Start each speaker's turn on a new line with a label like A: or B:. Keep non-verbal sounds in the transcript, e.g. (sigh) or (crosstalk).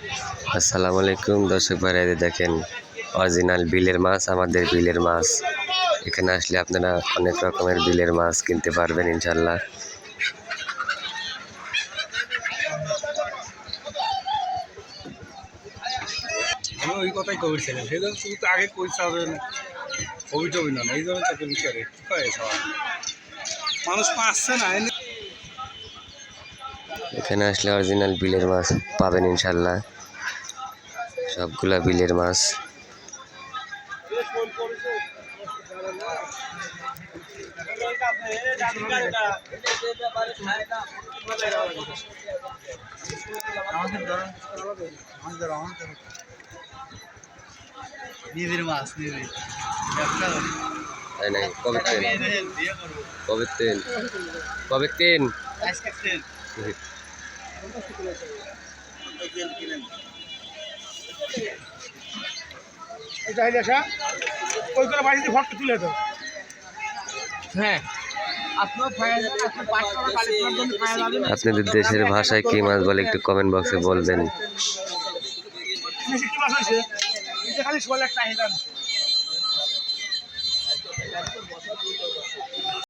A: আসসালামু আলাইকুম দর্শক ভাইরা দেখেন, অরিজিনাল বিলের মাছ, আমাদের বিলের মাছ। এখানে আসলে আপনারা অনেক রকমের বিলের মাছ কিনতে পারবেন ইনশাল্লাহ
B: মানুষ পাচ্ছে না
A: এখানে আসলে অরিজিনাল বিলের মাছ পাবেন ইনশাল্লাহ সবগুলা বিলের মাছ।
B: নিজের মাছ নিজের।
A: তাই নাই কবে তিন কবে তিন কবে তিন (laughs)
B: হ্যাঁ।
A: আপনাদের দেশের ভাষায় কি মাছ বলে একটু কমেন্ট বক্সে বলবেন।
B: খালি